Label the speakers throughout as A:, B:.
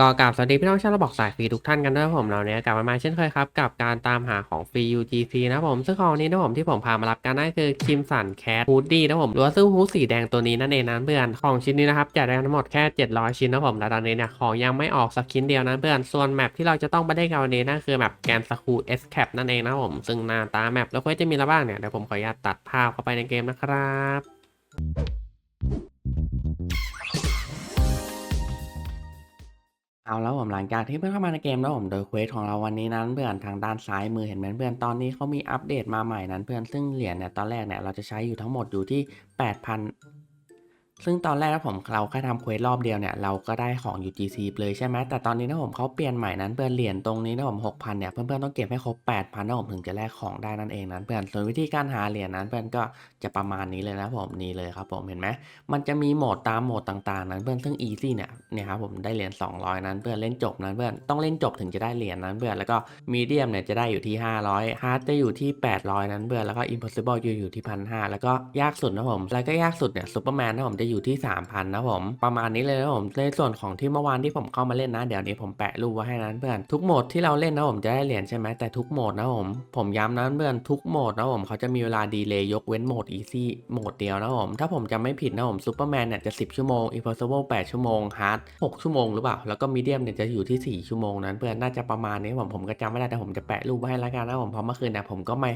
A: ก็กราบสวัสดีพี่น้องชาวระบอกสายฟรีทุกท่านกันด้วยผมเราเนี่ยกลับมาใหม่เช่นเคยครับ กับการตามหาของฟรี UGC นะผมซึ่งของนี้นะผมที่ผมพามารับกันนั่นคือคิมสันแคทฮูดดี้นะผมหรือว่าซื้อฮูดสีแดงตัวนี้นั่นเองนะเพื่อนของชิ้นนี้นะครับจะได้ทั้งหมดแค่ 700 ชิ้นนะผมและตอนนี้เนี่ยของยังไม่ออกสักชิ้นเดียวนะเพื่อนส่วนแมปที่เราจะต้องไปได้กันวันนี้นั่นคือแมปแกนสคูเอสแคปนั่นเองนะผมซึ่งหน้าตาแมปแล้วก็จะมีอะไรบ้างเนี่ยเดี๋ยวผมขออนุญาตตัดภาพเข้าไปในเกมนะครับ เอาแล้วผมหลังจากที่เพื่อนเข้ามาในเกมแล้วผมโดยเควสของเราวันนี้นั้นเพื่อนทางด้านซ้ายมือเห็นไหมเพื่อนตอนนี้เขามีอัปเดตมาใหม่นั้นเพื่อนซึ่งเหรียญเนี่ยตอนแรกเนี่ยเราจะใช้อยู่ทั้งหมดอยู่ที่ 8,000 ซึ่งตอนแรกผมเราแค่ทำเควสรอบเดียวเนี่ยเราก็ได้ของ UGC เลยใช่ไหมแต่ตอนนี้นะผมเขาเปลี่ยนใหม่นั้นเพื่อนเหรียญตรงนี้นะผม6,000เนี่ยเพื่อนๆต้องเก็บให้ครบ8,000นะผมถึงจะแลกของได้นั่นเองนั้นเพื่อนส่วนวิธีการหาเหรียญนั้นเพื่อนก็จะประมาณนี้เลยนะผมนี่เลยครับผมเห็นไหมมันจะมีโหมดตามโหมดต่างๆ นั้นเพื่อนซึ่ง easy เนี่ยเนี่ยครับผมได้เหรียญ200 นั้นเพื่อนเล่นจบนั้นเพื่อนต้องเล่นจบถึงจะได้เหรียญนั้นเพื่อนแล้วก็ medium เนี่ยจะได้อยู่ที่ 500 hard จะอยู่ที่ 800 นั้นเพื่อนแล้วก็ impossible จะอยู่ที่1,500แล้วก็ยากสุดนะผมแล้วก็ยากสุดเนี่ย superman นะผมจะอยู่ที่ 3,000 นะผม ประมาณนี้เลยนะผมในส่วนของที่เมื่อวานที่ผมเข้ามาเล่นนะเดี๋ยวนี้ผมแปะรูปไว้ให้นั้นเพื่อนทุกโหมดที่เราเล่นนะผมจะได้เหรียญใช่ไหมแต่ทุกโหมดนะผมผมย้ำนะเพื่อนทุกโหมดนะผมเขาจะมีเวลาดีเลย์ยกเว้นโหมด easy โหมดเดียวนะผมถ้าผมจำไม่ผิดนะผมซูเปอร์แมนเนี่ยจะ 10 ชั่วโมง impossible 8ชั่วโมง hard 6ชั่วโมงหรือเปล่าแล้วก็มีเดียมเนี่ยจะอยู่ที่ 4 ชั่วโมงนั้นเพื่อนน่าจะประมาณนี้ผมผมก็จำไม่ได้แต่ผมจะแปะรูปไว้ให้แล้วกันนะผมเพราะเมื่อคืนเนี่ยผมก็ไม่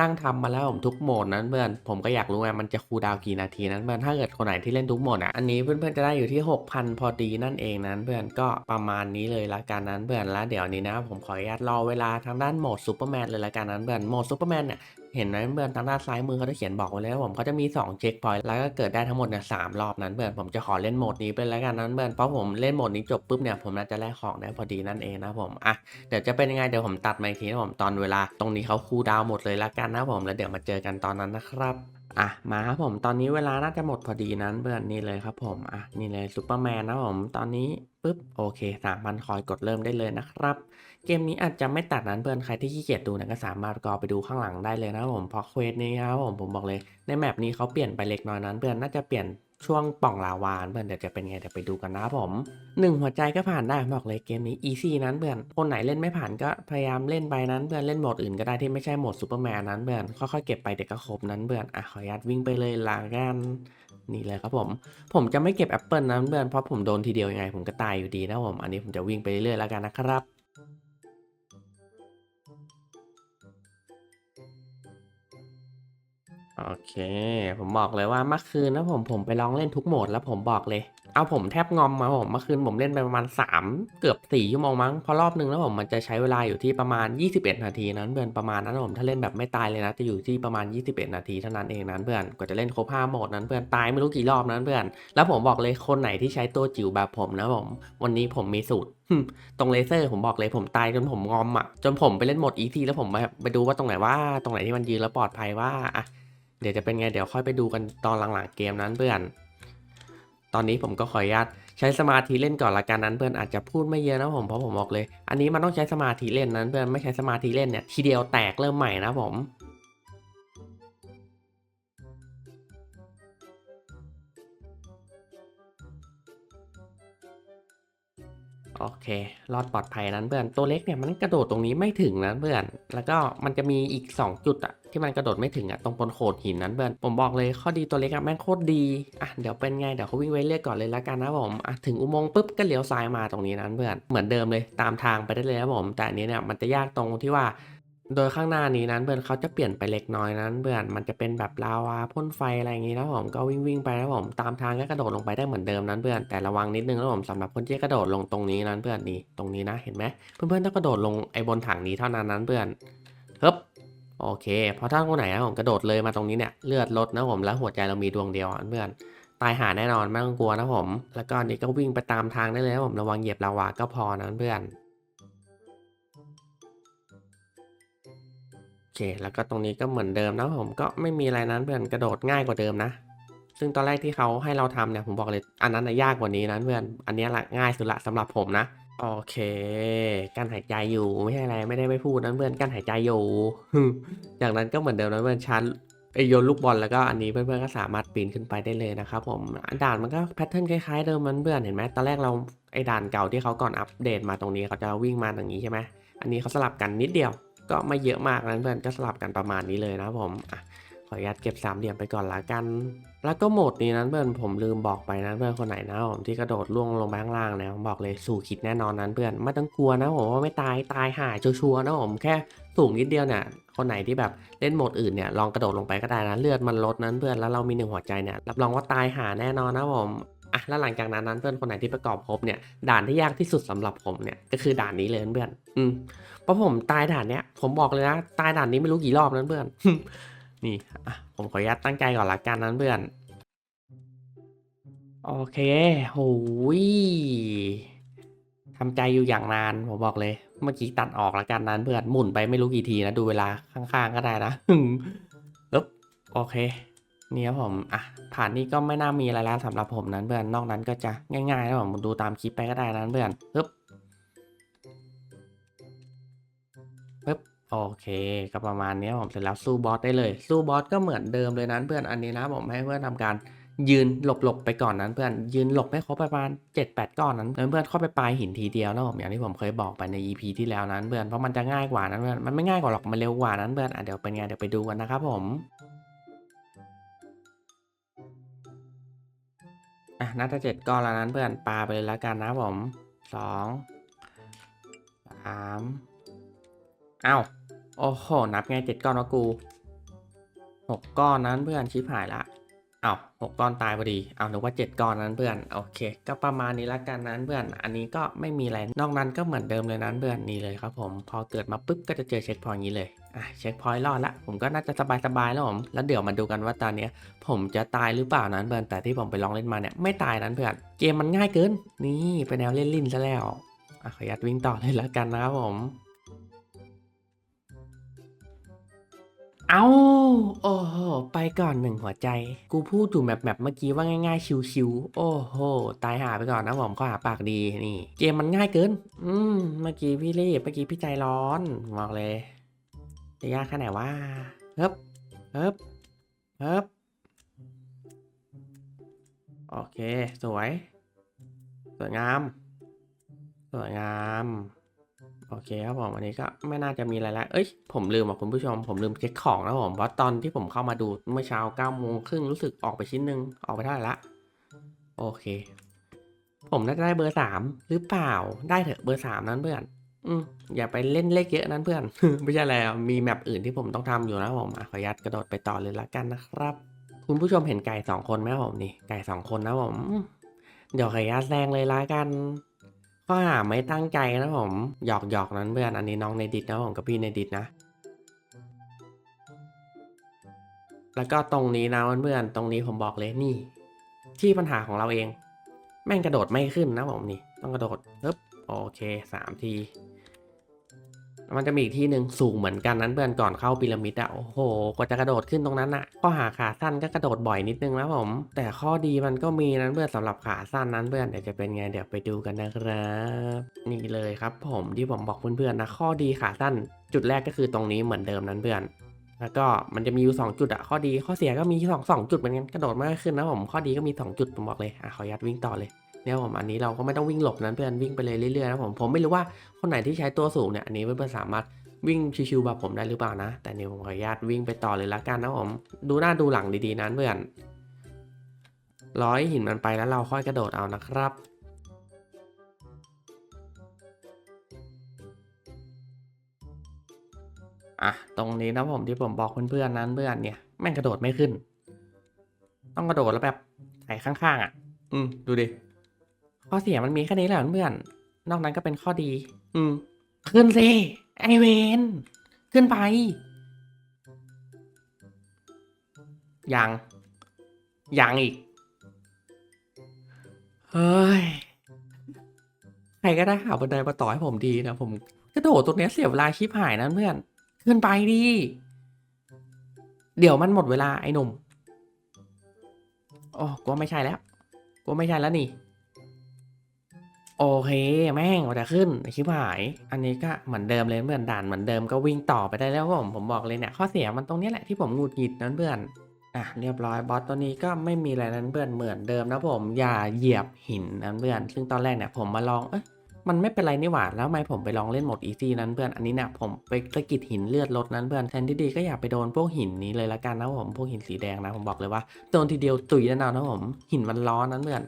A: นั่งทำมาแล้วผมทุกโหมดนั้นเพื่อนผมก็อยากรู้ไงมันจะคูดาวกี่นาทีนั้นเพื่อนถ้าเกิดคนไหนที่เลนทุกหมดอะ อันนี้เพื่อนๆจะได้อยู่ที่ 6,000 พอดีนั่นเองนั้นเพื่อนก็ประมาณนี้เลยละกันนั้นเพื่อนแล้วเดี๋ยวนี้นะผมขออนุญาตรอเวลาทางด้านโหมดซูเปอร์แมนเลยละกันนั้นเพื่อนโหมดซูเปอร์แมนเนี่ยเห็นไหมเพื่อนทางด้านซ้ายมือเขาจะเขียนบอกไว้เลยว่าผมเขาจะมี 2 เช็คพอยต์แล้วก็เกิดได้ทั้งหมดเนี่ยสามรอบนั้นเพื่อนผมจะขอเล่นโหมดนี้ไปแล้วกันนั้นเพื่อนเพราะผมเล่นโหมดนี้จบปุ๊บเนี่ยผมน่าจะแลกของได้พอดีนั่นเองนะผมอะเดี๋ยวจะเป็นยังไงเดี๋ยวผมตัดมาอีกทีนะผมตอนเวลาตรงนี้เขาคูลดาวน์หมดเลยละกันนะผมแล้วเดี๋ยวมาเจอกันตอนนั้นนะครับ อะมาครับผมตอนนี้เวลาน่าจะหมดพอดีนั้นเพื่อนนี่เลยครับผมอะนี่เลยซูเปอร์แมนนะผมตอนนี้ปุ๊บโอเคสามพันคอยกดเริ่มได้เลยนะครับ เกมนี้อาจจะไม่ตัดนั้นเพื่อนใครที่ขี้เกียจดูนะก็สามารถกรอไปดูข้างหลังได้เลยนะผมเพราะเควสนี้ครับผมผมบอกเลยในแมปนี้เขาเปลี่ยนไปเล็กน้อยนั้นเพื่อนน่าจะเปลี่ยน ช่วงป่องลาวานเพื่อนเดี๋ยวจะเป็นไงเดี๋ยวไปดูกันนะผมหนึ่งหัวใจก็ผ่านได้บอกเลยเกมนี้อีซี่นั้นเพื่อนคนไหนเล่นไม่ผ่านก็พยายามเล่นไปนั้นเพื่อนเล่นโหมดอื่นก็ได้ที่ไม่ใช่โหมดซูเปอร์แมนนั้นเพื่อนค่อยๆเก็บไปเด็กก็ครบนั้นเพื่อนอะขออนุญาตวิ่งไปเลยลากันนี่เลยครับผม ผมจะไม่เก็บแอปเปิลนะเพื่อนเพราะผมโดนทีเดียวยังไงผมก็ตายอยู่ดีนะผม อันนี้ผมจะวิ่งไปเรื่อยๆแล้วกันนะครับ โอเค ผมบอกเลยว่าเมื่อคืนนะผมผมไปลองเล่นทุกโหมดแล้วผมบอกเลย เอาผมแทบงอมมาผมเมื่อคืนผมเล่นไปประมาณ 3 เกือบ4ชั่วโมงมั้งเพราะรอบนึงแล้วผมมันจะใช้เวลาอยู่ที่ประมาณ 21 นาทีนั้นเพื่อนประมาณนั้นผมถ้าเล่นแบบไม่ตายเลยนะจะอยู่ที่ประมาณ 21 นาทีเท่านั้นเองนั้นเพื่อนกว่าจะเล่นครบ5โหมดนั้นเพื่อนตายไม่รู้กี่รอบนั้นเพื่อน แล้วผมบอกเลยคนไหนที่ใช้ตัวจิ๋วแบบผมนะผมวันนี้ผมมีสูตรตรงเลเซอร์ผมบอกเลยผมตายจนผมงอมอะจนผมไปเล่นโหมดอีทีแล้วผมไปไปดูว่าตรงไหนว่าตรงไหนที่มันยืนแล้วปลอดภัยว่าอะ เดี๋ยวจะเป็นไงเดี๋ยวค่อยไปดูกันตอนหลังๆเกมนั้นเพื่อน ตอนนี้ผมก็ขออนุญาตใช้สมาธิเล่นก่อนละกันนั้นเพื่อนอาจจะพูดไม่เยอะนะผมเพราะผมบอกเลย อันนี้มันต้องใช้สมาธิเล่นนั้นเพื่อนไม่ใช้สมาธิเล่นเนี่ยทีเดียวแตกเริ่มใหม่นะผม โอเค รอดปลอดภัยนั้นเพื่อน ตัวเล็กเนี่ยมันกระโดดตรงนี้ไม่ถึงนะเพื่อน แล้วก็มันจะมีอีก 2 จุดอะที่มันกระโดดไม่ถึงอะตรงบนโขดหินนั้นเพื่อน ผมบอกเลยข้อดีตัวเล็กอะแม่งโคตรดี อะเดี๋ยวเป็นไงเดี๋ยวเขาวิ่งไว้เรื่อยก่อนเลยละกันนะผมอะถึงอุโมงค์ปุ๊บก็เลี้ยวซ้ายมาตรงนี้นั้นเพื่อน เหมือนเดิมเลยตามทางไปได้เลยนะผม แต่อันนี้เนี่ยมันจะยากตรงที่ว่า โดยข้างหน้านี้นั้นเพื่อนเขาจะเปลี่ยนไปเล็กน้อยนั้นเพื่อนมันจะเป็นแบบลาวาพ่นไฟอะไรอย่างนี้นะผมก็วิ่งวิ่งไปนะผมตามทางก็กระโดดลงไปได้เหมือนเดิมนั้นเพื่อนแต่ระวังนิดนึงนะผมสำหรับคนที่กระโดดลงตรงนี้นั้นเพื่อนนี่ตรงนี้นะเห็นไหมเพื่อนๆต้องกระโดดลงไอ้บนถังนี้เท่านั้นนั้นเพื่อนฮึบโอเคเพราะถ้าคนไหนนะผมกระโดดเลยมาตรงนี้เนี่ยเลือดลดนะผมแล้วหัวใจเรามีดวงเดียวเพื่อนตายหาแน่นอนไม่ต้องกลัวนะผม แล้วก็นี่ก็วิ่งไปตามทางได้เลยนะผมระวังเหยียบลาวาก็พอนั้นเพื่อน เค แล้วก็ตรงนี้ก็เหมือนเดิมนะผมก็ไม่มีอะไรนั้นเพื่อนกระโดดง่ายกว่าเดิมนะ ซึ่งตอนแรกที่เขาให้เราทำเนี่ยผมบอกเลยอันนั้นยากกว่านี้นะเพื่อน อันนี้ละง่ายสุดละสำหรับผมนะ โอเคการหายใจอยู่ไม่ใช่อะไรไม่ได้ไม่พูดนะเพื่อนการหายใจอยู่จากนั้นก็เหมือนเดิมนะเพื่อนชาร์จไอโยนลูกบอลแล้วก็อันนี้เพื่อนๆก็สามารถปีนขึ้นไปได้เลยนะครับผมด่านมันก็แพทเทิร์นคล้ายๆเดิมมันเพื่อนเห็นไหมตอนแรกเราไอด่านเก่าที่เขาก่อนอัปเดตมาตรงนี้เขาจะวิ่งมาอย่างนี้ใช่ไหมอันนี้เขาสลับกันนิดเดียว ก็ไม่เยอะมากนั้นเพื่อนก็สลับกันประมาณนี้เลยนะผมอะขออนุญาตเก็บสามเหลี่ยมไปก่อนละกัน แล้วก็โหมดนี้นั้นเพื่อนผมลืมบอกไปนะเพื่อนคนไหนนะผมที่กระโดดล่วงลงไปข้างล่างนะผมบอกเลยสู่คิดแน่นอนนั้นเพื่อนไม่ต้องกลัวนะผมว่าไม่ตายตายหายชัวร์นะผมแค่สูงนิดเดียวเนี่ยคนไหนที่แบบเล่นโหมดอื่นเนี่ยลองกระโดดลงไปก็ได้นะเลือดมันลดนั้นเพื่อนแล้วเรามีหนึ่งหัวใจเนี่ยรับรองว่าตายหาแน่นอนนะผม อะแล้วหลังจากนั้นนั้นเพื่อนคนไหนที่ประกอบครบเนี่ยด่านที่ยากที่สุดสำหรับผมเนี่ยก็คือด่านนี้เลยเพื่อนอืมเพราะผมตายด่านเนี้ยผมบอกเลยนะตายด่านนี้ไม่รู้กี่รอบนั้นเพื่อนนี่อะผมขออนุญาตตั้งใจก่อนละกันนั้นเพื่อนโอเคโหยทำใจอยู่อย่างนานผมบอกเลย เมื่อกี้ตัดออกละกันนั้นเพื่อนหมุนไปไม่รู้กี่ทีนะดูเวลาข้างๆก็ได้นะปึ๊บโอเค นี่ครับผมอะผ่านนี้ก็ไม่น่ามีอะไรแล้วสำหรับผมนั้นเพื่อนนอกนั้นก็จะง่ายๆนะผมดูตามคลิปไปก็ได้นั้นเพื่อนปึ๊บปึ๊บโอเคก็ประมาณนี้ผมเสร็จแล้วสู้บอสได้เลย สู้บอสก็เหมือนเดิมเลยนั้นเพื่อนอันนี้นะผมให้เพื่อนทำการยืนหลบๆไปก่อนนั้นเพื่อนยืนหลบให้ครบประมาณ 7 8 ก้อนนั้นเพื่อนเข้าไปปลายหินทีเดียวนะผมอย่างที่ผมเคยบอกไปใน EP ที่แล้วนั้นเพื่อนเพราะมันจะง่ายกว่านั้นเพื่อนมันไม่ง่ายกว่าหรอกมันเร็วกว่านั้นเพื่อนอะเดี๋ยวเป็นไงเดี๋ยวไปดูกันนะครับผม อะน่าจะเจ็ดก้อนแล้วนั้นเพื่อนปลาไปเลยแล้วกันนะผมสองสามเอ้าโอ้โหนับไงเจ็ดก้อนวะกูหกก้อนนั้นเพื่อนชิบหายละ อาหกก้อนตายพอดี เอาหรือว่าเจ็ดก้อนนั้นเพื่อน โอเค ก็ประมาณนี้ละกันนั้นเพื่อน อันนี้ก็ไม่มีอะไร นอกนั้นก็เหมือนเดิมเลยนั้นเพื่อนนี่เลยครับผม พอเกิดมาปุ๊บก็จะเจอเช็คพอยต์อย่างนี้เลย อะเช็คพอยต์รอดละ ผมก็น่าจะสบายๆแล้วผม แล้วเดี๋ยวมาดูกันว่าตอนนี้ผมจะตายหรือเปล่านั้นเพื่อน แต่ที่ผมไปลองเล่นมาเนี่ยไม่ตายนั้นเพื่อน เกมมันง่ายเกิน นี่เป็นแนวเล่นลิ้นซะแล้ว อะขออนุญาตวิ่งต่อเลยละกันนะครับผม เอาโอ้ ไปก่อนหนึ่งหัวใจ กูพูดอยู่แบบแบบเมื่อกี้ว่าง่ายๆ ชิวๆ โอ้โห ตายหาไปก่อนนะผมข้อหาปากดีนี่ เกมมันง่ายเกิน อืม เมื่อกี้พี่รีบ เมื่อกี้พี่ใจร้อนบอกเลย จะยากแค่ไหนวะเฮ้บเฮ้บเฮ้บโอเค สวย สวยงาม สวยงาม โอเคครับผมอันนี้ก็ไม่น่าจะมีอะไรแล้วเอ้ยผมลืมอะคุณผู้ชมผมลืมเช็คของนะผมเพราะตอนที่ผมเข้ามาดูเมื่อเช้า9โมงครึ่งรู้สึกออกไปชิ้นหนึ่งออกไปเท่าไหร่ละโอเค ผมน่าจะได้เบอร์สามหรือเปล่าได้เถอะเบอร์สามนั้นเพื่อนอืมอย่าไปเล่นเลขเยอะนั้นเพื่อน ไม่ใช่อะไรมีแมปอื่นที่ผมต้องทำอยู่นะผมอะขออนุญาตกระโดดไปต่อเลยละกันนะครับ คุณผู้ชมเห็นไก่สองคนไหมผมนี่ไก่สองคนนะผมอืมเดี๋ยวขออนุญาตแซงเลยละกัน ข้อหาไม่ตั้งใจนะผม หยอกหยอกนั้นเพื่อน อันนี้น้องในดิดนะผมกับพี่ในดิดนะ แล้วก็ตรงนี้นะเพื่อนตรงนี้ผมบอกเลยนี่ ที่ปัญหาของเราเอง แม่งกระโดดไม่ขึ้นนะผมนี่ ต้องกระโดดปึ๊บโอเคสามที มันจะมีอีกที่หนึ่งสูงเหมือนกันนั้นเพื่อนก่อนเข้าพีระมิดอะโอ้โหกว่าจะกระโดดขึ้นตรงนั้นอะข้อหาขาสั้นก็กระโดดบ่อยนิดนึงนะผม แต่ข้อดีมันก็มีนั้นเพื่อนสำหรับขาสั้นนั้นเพื่อนเดี๋ยวจะเป็นไงเดี๋ยวไปดูกันนะครับนี่เลยครับ ผมที่ผมบอกเพื่อนๆนะข้อดีขาสั้น จุดแรกก็คือตรงนี้เหมือนเดิมนั้นเพื่อนแล้วก็มันจะมีอยู่สองจุดอะข้อดีข้อเสียก็มีสองสองจุดเหมือนกันกระโดดไม่ค่อยขึ้นนะผมข้อดีก็มีสองจุดผมบอกเลยอะขออนุญาตวิ่งต่อเลย เนี่ยผมอันนี้เราก็ไม่ต้องวิ่งหลบนั้นเพื่อนวิ่งไปเลยเรื่อยๆนะผมผมไม่รู้ว่าคนไหนที่ใช้ตัวสูงเนี่ยอันนี้เพื่อนๆสามารถวิ่งชิวๆแบบผมได้หรือเปล่านะ แต่เนี่ยผมขออนุญาตวิ่งไปต่อเลยละกันนะผมดูหน้าดูหลังดีๆนั้นเพื่อนร้อยหินมันไปแล้วเราค่อยกระโดดเอานะครับอะตรงนี้นะผมที่ผมบอกเพื่อนๆนั้นเพื่อนเนี่ยแม่งกระโดดไม่ขึ้น ต้องกระโดดแล้วแบบไถข้างๆอะ อืมดูดิ ข้อเสียมันมีแค่นี้แหละเพื่อน นอกนั้นก็เป็นข้อดี อืม ขึ้นสิไอเวนขึ้นไป ยัง ยังอีก เฮ้ย ใครก็ได้หาบันไดมาต่อให้ผมดีนะผมกระโดดตรงเนี้ยเสียเวลาชิบหายนั้นเพื่อน ขึ้นไปดิเดี๋ยวมันหมดเวลาไอ้หนุ่ม โอ้กูว่าไม่ใช่แล้วกูว่าไม่ใช่แล้วนี่ก โอเคแม่งมันจะขึ้นชิบหาย อันนี้ก็เหมือนเดิมเลยเพื่อนด่านเหมือนเดิมก็วิ่งต่อไปได้แล้วผมผมบอกเลยเนี่ยข้อเสียมันตรงเนี้ยแหละที่ผมหงุดหงิดนั้นเพื่อนอะเรียบร้อยบอสตัวนี้ก็ไม่มีอะไรนั้นเพื่อนเหมือนเดิมนะผมอย่าเหยียบหินนั้นเพื่อน ซึ่งตอนแรกเนี่ยผมมาลองเอ๊ะมันไม่เป็นไรนี่หว่าแล้วทำไมผมไปลองเล่นโหมดอีซี่นั้นเพื่อนอันนี้เนี่ยผมไปสะกิดหินเลือดลดนั้นเพื่อนแทนที่ดีก็อย่าไปโดนพวกหินนี้เลยละกันนะผมพวกหินสีแดงนะผมบอกเลยว่าโดนทีเดียวตุยแน่นอนนะผมหินมันร้อนนั้นเพื่อน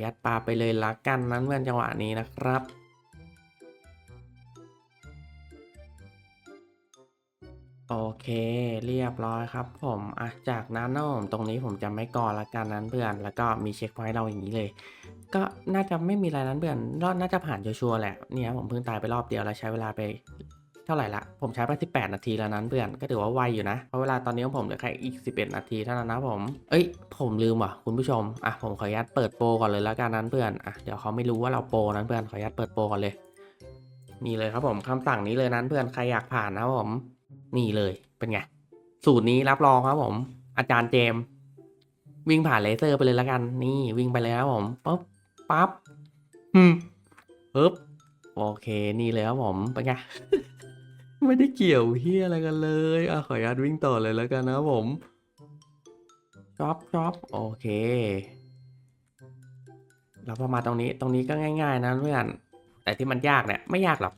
A: อยัดปลาไปเลยละกันนั้นเพื่อนจังหวะนี้นะครับโอเคเรียบร้อยครับผมอะจากนั้นนะผมตรงนี้ผมจะไม่ก่อละกันนั้นเพื่อน แล้วก็มีเช็คพอยต์เราอย่างนี้เลย ก็น่าจะไม่มีอะไรนั้นเพื่อนรอดน่าจะผ่านชัวร์แหละเนี่ยผมเพิ่งตายไปรอบเดียวแล้วใช้เวลาไป เท่าไหร่ละ ผมใช้ไป 18 นาทีแล้วนั้นเพื่อน ก็ถือว่าไวอยู่นะ เพราะเวลาตอนนี้ของผมเหลือแค่อีก 11 นาทีเท่านั้นนะผม เอ้ย ผมลืมว่ะคุณผู้ชม อะ ผมขออนุญาตเปิดโปรก่อนเลยและกันนั้นเพื่อน อะ เดี๋ยวเขาไม่รู้ว่าเราโปรนั้นเพื่อน ขออนุญาตเปิดโปรก่อนเลย นี่เลยครับผมคำสั่งนี้เลยนั้นเพื่อน ใครอยากผ่านนะผม นี่เลย เป็นไง สูตรนี้รับรองครับผม อาจารย์เจม วิ่งผ่านเลเซอร์ไปเลยแล้วกัน นี่วิ่งไปเลยครับผมปุ๊บ ปั๊บฮึมปึ๊บ โอเค นี่เลยครับผม เป็นไง ไม่ได้เกี่ยวเฮียอะไรกันเลยอะขออนุญาตวิ่งต่อเลยแล้วกันนะครับผมช็อปช็อปโอเค เราพอมาตรงนี้ตรงนี้ก็ง่าย ๆ นะเพื่อน แต่ที่มันยากเนี่ยไม่ยากหรอก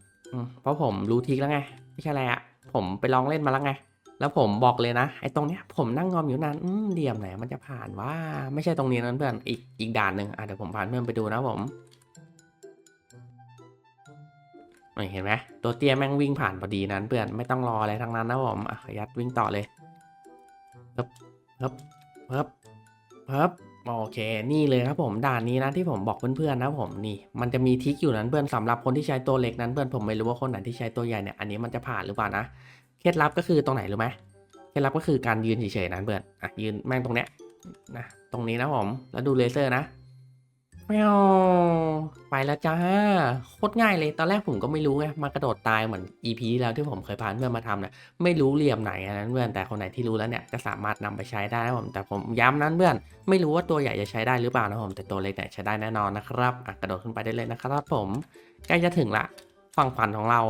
A: เพราะผมรู้ทิกแล้วไง ไม่ใช่อะไรอะผมไปลองเล่นมาแล้วไง แล้วผมบอกเลยนะไอ้ตรงเนี้ยผมนั่งงอมอยู่นานอืมเหลี่ยมไหนมันจะผ่านว่าไม่ใช่ตรงนี้นั้นเพื่อนอีกอีกด่านหนึ่งอะเดี๋ยวผมพาเพื่อนไปดูนะผม เห็นไหมตัวเตี้ยแม่งวิ่งผ่านพอดีนั้นเพื่อนไม่ต้องรออะไรทั้งนั้นนะผมอะขยัดวิ่งต่อเลยฮึบฮึบฮึบฮึบโอเค นี่เลยครับผมด่านนี้นะที่ผมบอกเพื่อนๆนะผมนี่ มันจะมีทิกอยู่นั้นเพื่อนสำหรับคนที่ใช้ตัวเล็กนั้นเพื่อนผมไม่รู้ว่าคนไหนที่ใช้ตัวใหญ่เนี่ยอันนี้มันจะผ่านหรือเปล่านะเคล็ดลับก็คือตรงไหนรู้ไหมเคล็ดลับก็คือการยืนเฉยๆนั้นเพื่อนอะยืนแม่งตรงเนี้ยนะตรงนี้นะผมแล้วดูเลเซอร์นะ แมวไปแล้วจ้า โคตรง่ายเลย ตอนแรกผมก็ไม่รู้ไง มากระโดดตายเหมือน EP ที่แล้วที่ผมเคยพาเพื่อนมาทำเนี่ยไม่รู้เหลี่ยมไหนนนั้นเพื่อน แต่คนไหนที่รู้แล้วเนี่ยก็สามารถนำไปใช้ได้นะผม แต่ผมย้ำนั้นเพื่อน ไม่รู้ว่าตัวใหญ่จะใช้ได้หรือเปล่านะผม แต่ตัวเล็กเนี่ยใช้ได้แน่นอนนะครับกระโดดขึ้นไปได้เลยนะครับผม ใกล้จะถึงละ ฝั่งฝันของเรา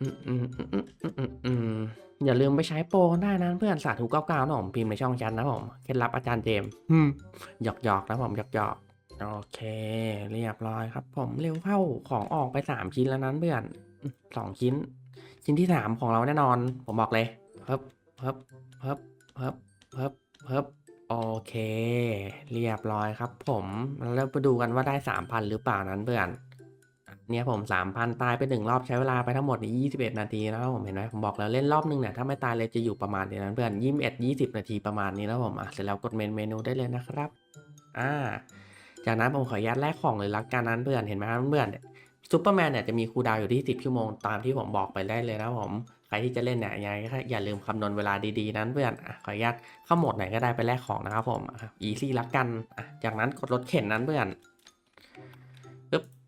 A: อืมอืมอืมอืมอืมอืม อย่าลืมไปใช้โปรได้นะเพื่อนสาธุเก้าเก้านะผมพิมพ์ในช่องแชทนะผมเคล็ดลับอาจารย์เจมส์อืมหยอกหยอกนะผมหยอกหยอกโอเค เรียบร้อยครับ ผมเร็วเข้าของออกไปสามชิ้นแล้วนั้นเพื่อนสองชิ้น ชิ้นที่สามของเราแน่นอน ผมบอกเลยเฮิบเฮิบเฮิบเฮิบเฮิบเฮิบโอเค เรียบร้อยครับ ผมแล้วไปดูกันว่าได้สามพันหรือเปล่านั้นเพื่อน เนี่ยผมสามพันตายไปหนึ่งรอบใช้เวลาไปทั้งหมดนี่ยี่สิบเอ็ดนาทีนะครับผมเห็นไหมผมบอกแล้วเล่นรอบนึงเนี่ยถ้าไม่ตายเลยจะอยู่ประมาณนี้นะเพื่อนยี่สิบเอ็ดยี่สิบนาทีประมาณนี้นะผมอะเสร็จแล้วกดเมนเมนูได้เลยนะครับ อ่า จากนั้นผมขออนุญาตแลกของเลยละกันนั้นเพื่อนเห็นไหมครับเพื่อนซูเปอร์แมนเนี่ยจะมีคูลดาวอยู่ที่สิบชั่วโมงตามที่ผมบอกไปได้เลยนะผมใครที่จะเล่นเนี่ยยังไงก็อย่าลืมคำนวณเวลาดีๆ นั้นเพื่อนอะขออนุญาตเข้าโหมดไหนก็ได้ไปแลกของนะครับผมอีซี่ละกันอะจากนั้นกดรถเข็นนั้นเพื่อน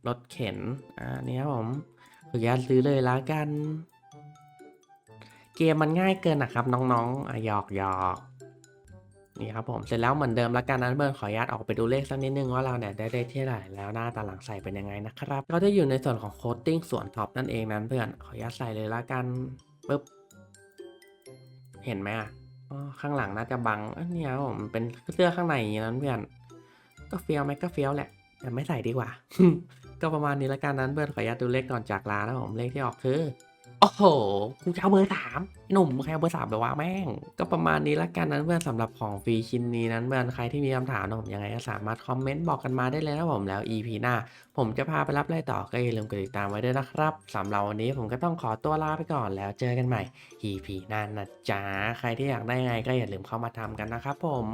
A: รถเข็น อ่านี่ครับผมขออนุญาตซื้อเลยละกัน เกมมันง่ายเกินนะครับ น้องๆอะหยอกหยอกนี่ครับผม เสร็จแล้วเหมือนเดิมละกันนั้นเบิร์นขออนุญาตออกไปดูเลขสักนิดนึงว่าเราเนี่ยได้ได้เท่าไหร่แล้วหน้าตาหลังใส่เป็นยังไงนะครับ ก็จะอยู่ในส่วนของโคตติ้งส่วนท็อปนั่นเองนั้นเพื่อนขออนุญาตใส่เลยละกันปึ๊บ เห็นไหมอะข้างหลังน่าจะบังอันนี้ครับผมเป็นเสื้อข้างในอย่างนี้นั้นเพื่อน ก็เฟี้ยวไหมก็เฟี้ยวแหละ แต่ไม่ใส่ดีกว่า ก็ประมาณนี้ละกันนั้นเพื่อนขออนุญาตดูเลขก่อนจากลานะผมเลขที่ออกคือโอ้โหกูจะเอาเบอร์สามหนุ่มใครเอาเบอร์สามไปวะแม่ง ก็ประมาณนี้ละกันนั้นเพื่อนสำหรับของฟรีชิ้นนี้นั้นเพื่อนใครที่มีคำถามนะผมยังไงก็สามารถคอมเมนต์บอกกันมาได้เลยนะผมแล้ว EP หน้า ผมจะพาไปรับไล่ต่อก็อย่าลืมกดติดตามไว้ด้วยนะครับสำหรับวันนี้ผมก็ต้องขอตัวลาไปก่อนแล้วเจอกันใหม่ EP หน้านะจ๊ะใครที่อยากได้ไงก็อย่าลืมเข้ามาทำกันนะครับผม